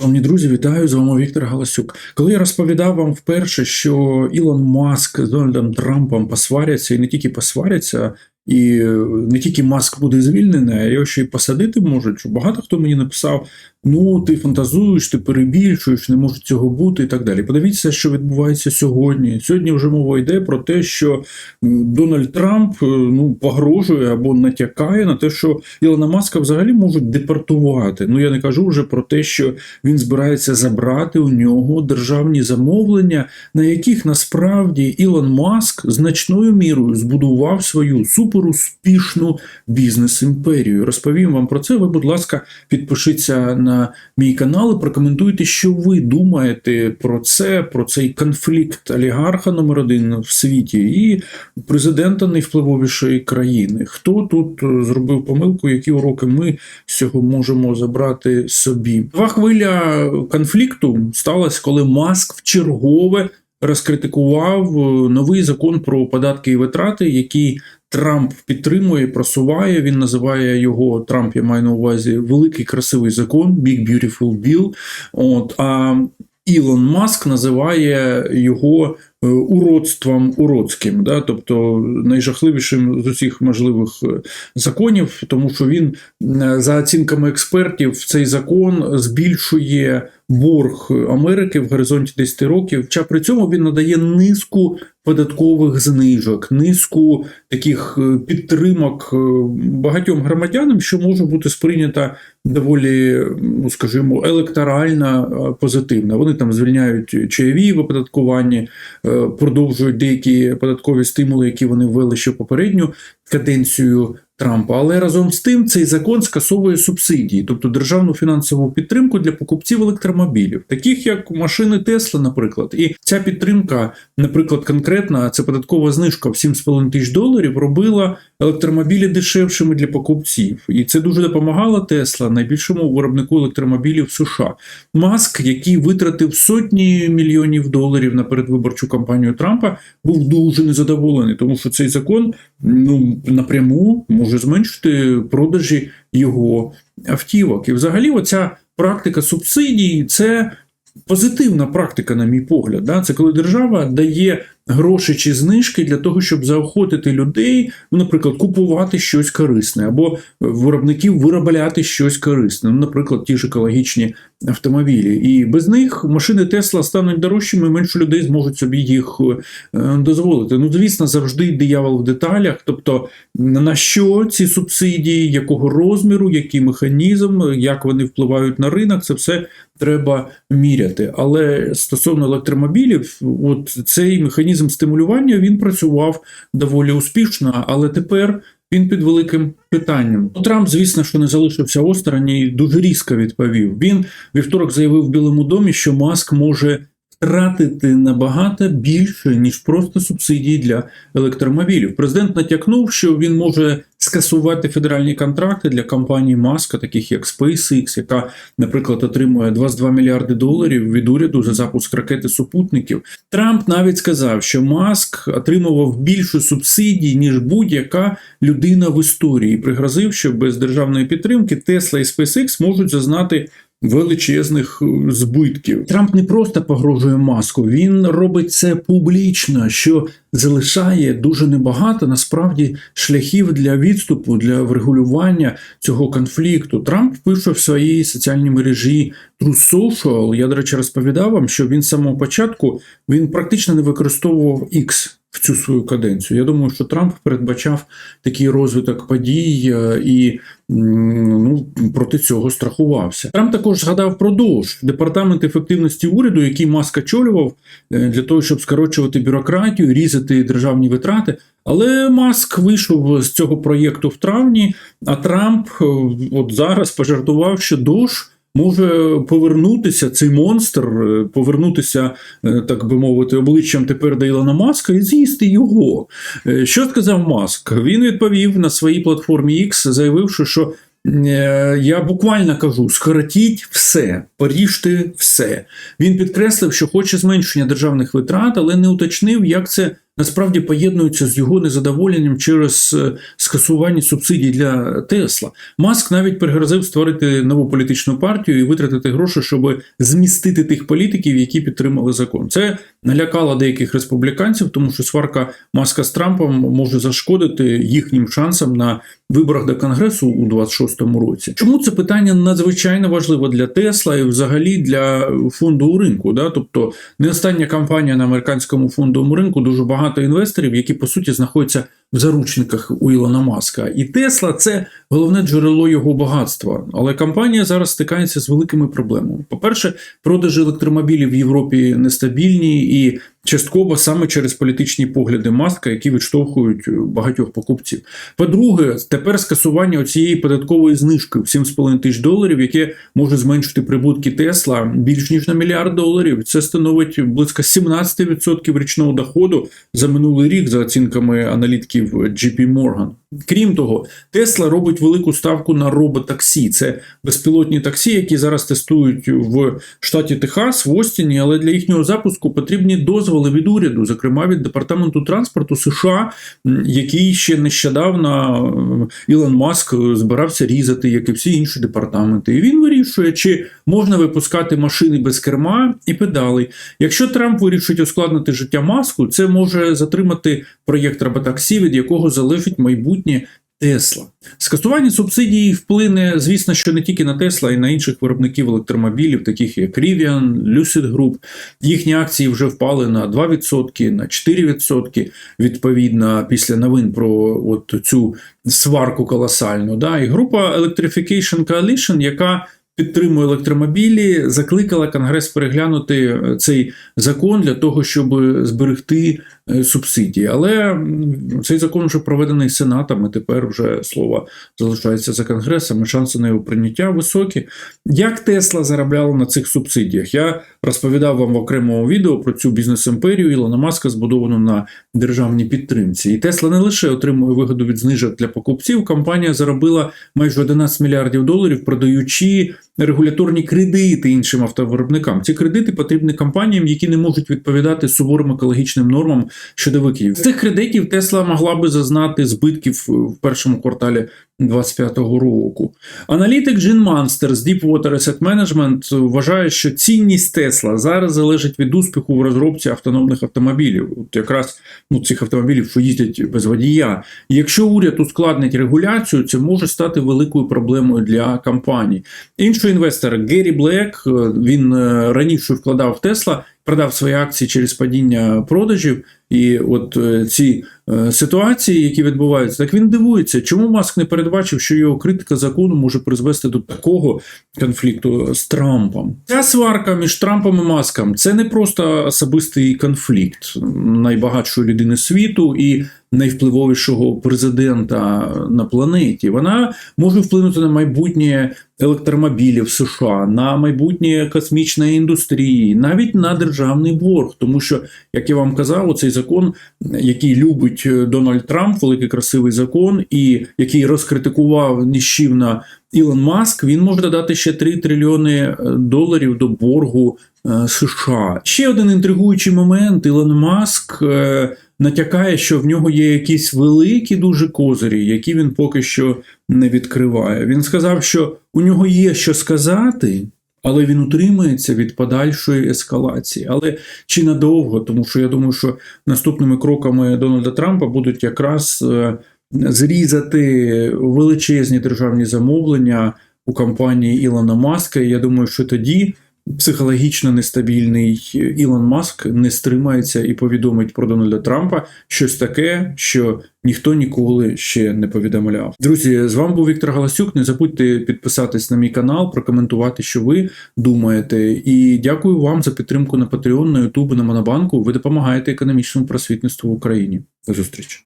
Шановні друзі, вітаю з вами Віктор Галасюк. Коли я розповідав вам вперше, що Ілон Маск з Дональдом Трампом посваряться і не тільки посваряться, і не тільки Маск буде звільнений, а його ще й посадити можуть. Багато хто мені написав: ну ти фантазуєш, ти перебільшуєш, не може цього бути і так далі. Подивіться, що відбувається сьогодні. Сьогодні вже мова йде про те, що Дональд Трамп е, ну погрожує або натякає на те, що Ілона Маска взагалі можуть депортувати. Ну я не кажу вже про те, що він збирається забрати у нього державні замовлення, на яких насправді Ілон Маск значною мірою збудував свою суперуспішну бізнес-імперію. Розповім вам про це. Ви, будь ласка, підпишіться на мій канал і прокоментуйте, що ви думаєте про це, про цей конфлікт олігарха номер один в світі і президента найвпливовішої країни. Хто тут е, зробив помилку, які уроки ми з цього можемо забрати собі? Нова хвиля конфлікту сталася, коли Маск вчергове розкритикував е, новий закон про податки і витрати, який Трамп підтримує, просуває. Він називає його Трамп. Я маю на увазі великий красивий закон, Big Beautiful Bill. От а Ілон Маск називає його уродством уродським, да? тобто найжахливішим з усіх можливих е, законів, тому що він, е, за оцінками експертів, цей закон збільшує борг Америки в горизонті 10 років. Хоча при цьому він надає низку податкових знижок, низку таких е, підтримок е, багатьом громадянам, що може бути сприйнята доволі, ну скажімо, електорально е, позитивно. Вони там звільняють чаєві в оподаткуванні, е, продовжують деякі податкові стимули, які вони ввели ще попередню каденцію Трампа. Але разом з тим цей закон скасовує субсидії, тобто державну фінансову підтримку для покупців електромобілів, таких як машини Тесла, наприклад. І ця підтримка, наприклад, конкретна, це податкова знижка в 7,5 тисяч доларів, робила електромобілі дешевшими для покупців. І це дуже допомагало Тесла, найбільшому виробнику електромобілів США. Маск, який витратив сотні мільйонів доларів на передвиборчу кампанію Трампа, був дуже незадоволений, тому що цей закон ну напряму може зменшити продажі його автівок. І взагалі, оця практика субсидій це позитивна практика, на мій погляд. Да? Це коли держава дає гроші чи знижки для того, щоб заохотити людей, ну, наприклад, купувати щось корисне, або виробників виробляти щось корисне, ну, наприклад, ті ж екологічні автомобілі. І без них машини Тесла стануть дорожчими, і менше людей зможуть собі їх е, дозволити. Ну, звісно, завжди диявол в деталях. Тобто, на що ці субсидії, якого розміру, який механізм, як вони впливають на ринок, це все треба міряти. Але стосовно електромобілів, от цей механізм стимулювання він працював доволі успішно, але тепер. Він під великим питанням. Ну, Трамп, звісно, що не залишився осторонь і дуже різко відповів. Він вівторок заявив в Білому домі, що Маск може втратити набагато більше, ніж просто субсидії для електромобілів. Президент натякнув, що він може скасувати федеральні контракти для компанії Маска, таких як SpaceX, яка, наприклад, отримує 22 мільярди доларів від уряду за запуск ракети супутників. Трамп навіть сказав, що Маск отримував більше субсидій, ніж будь-яка людина в історії, і пригрозив, що без державної підтримки Tesla і SpaceX можуть зазнати величезних е, збитків. Трамп не просто погрожує маску, він робить це публічно, що залишає дуже небагато насправді шляхів для відступу, для врегулювання цього конфлікту. Трамп пише в своїй соціальній мережі True Social, Я, до речі, розповідав вам, що він з самого початку він практично не використовував X в цю свою каденцію. Я думаю, що Трамп передбачав такий розвиток подій е, і ну, проти цього страхувався. Трамп також згадав про ДОЖ, департамент ефективності уряду, який Маск очолював е, для того, щоб скорочувати бюрократію, різати державні витрати. Але Маск вийшов з цього проєкту в травні, а Трамп е, от зараз пожартував, що ДОЖ може повернутися цей монстр, е, повернутися, е, так би мовити, обличчям тепер до Маска і з'їсти його. Е, Що сказав Маск? Він відповів на своїй платформі X, заявивши, що. Я буквально кажу: скоротіть все, поріжте все. Він підкреслив, що хоче зменшення державних витрат, але не уточнив, як це насправді поєднуються з його незадоволенням через е, скасування субсидій для Тесла. Маск навіть пригрозив створити нову політичну партію і витратити гроші, щоб змістити тих політиків, які підтримали закон. Це налякало деяких республіканців, тому що сварка Маска з Трампом може зашкодити їхнім шансам на виборах до Конгресу у 26-му році. Чому це питання надзвичайно важливо для Тесла і взагалі для фондового ринку? Да? Тобто не остання кампанія на американському фондовому ринку дуже багато інвесторів, які по суті знаходяться в заручниках у Ілона Маска. І Тесла це головне джерело його багатства. Але компанія зараз стикається з великими проблемами. По-перше, продажі електромобілів в Європі нестабільні і частково саме через політичні погляди Маска, які відштовхують багатьох покупців. По-друге, тепер скасування цієї податкової знижки в 7,5 тисяч доларів, яке може зменшити прибутки Тесла більш ніж на мільярд доларів. Це становить близько 17% річного доходу за минулий рік, за оцінками аналітиків GP Morgan. Крім того, Тесла робить велику ставку на роботаксі. Це безпілотні таксі, які зараз тестують в штаті Техас, в Остіні, але для їхнього запуску потрібні дозволи від уряду, зокрема від департаменту транспорту США, який ще нещодавно е, Ілон Маск збирався різати, як і всі інші департаменти. І він вирішує, чи можна випускати машини без керма і педалей. Якщо Трамп вирішить ускладнити життя маску, це може затримати проєкт роботаксі, від якого залежить майбутнє Тесла. Скасування субсидій вплине, звісно, що не тільки на Тесла, а й на інших виробників електромобілів, таких як Rivian, Lucid Group. Їхні акції вже впали на 2%, на 4%, відповідно, після новин про от цю сварку колосальну. Да? І група Electrification Coalition, яка підтримує електромобілі, закликала Конгрес переглянути цей закон для того, щоб зберегти субсидії. Але цей закон вже проведений Сенатом, і тепер вже слово залишається за Конгресом, і шанси на його прийняття високі. Як Тесла заробляла на цих субсидіях? Я розповідав вам в окремому відео про цю бізнес-імперію Ілона Маска, збудовану на державній підтримці. І Тесла не лише отримує вигоду від знижок для покупців. Компанія заробила майже 11 мільярдів доларів, продаючи регуляторні кредити іншим автовиробникам. Ці кредити потрібні компаніям, які не можуть відповідати суворим екологічним нормам щодо викидів. З цих кредитів Тесла могла би зазнати збитків в першому кварталі 2025 року. Аналітик Джин Манстер з Deepwater Asset Management вважає, що цінність Тесла зараз залежить від успіху в розробці автономних автомобілів. От якраз ну, цих автомобілів, що їздять без водія. Якщо уряд ускладнить регуляцію, це може стати великою проблемою для компаній. Інший інвестор Геррі Блек, він е, раніше вкладав в Тесла. Продав свої акції через падіння продажів, і от е, ці е, ситуації, які відбуваються, так він дивується, чому Маск не передбачив, що його критика закону може призвести до такого конфлікту з Трампом. Ця сварка між Трампом і Маском це не просто особистий конфлікт найбагатшої людини світу і найвпливовішого президента на планеті. Вона може вплинути на майбутнє електромобілів США, на майбутнє космічної індустрії, навіть на державний борг. Тому що, як я вам казав, цей закон, який любить Дональд Трамп, великий красивий закон, і який розкритикував ніщівно Ілон Маск, він може додати ще 3 трильйони доларів до боргу США. Ще один інтригуючий момент: Ілон Маск. Натякає, що в нього є якісь великі дуже козирі, які він поки що не відкриває. Він сказав, що у нього є що сказати, але він утримується від подальшої ескалації. Але чи надовго? Тому що я думаю, що наступними кроками Дональда Трампа будуть якраз зрізати величезні державні замовлення у компанії Ілона Маска. І я думаю, що тоді психологічно нестабільний Ілон Маск не стримається і повідомить про Дональда Трампа щось таке, що ніхто ніколи ще не повідомляв. Друзі, з вами був Віктор Галасюк. Не забудьте підписатись на мій канал, прокоментувати, що ви думаєте. І дякую вам за підтримку на Patreon, на YouTube, на Монобанку. Ви допомагаєте економічному просвітництву в Україні. До зустрічі.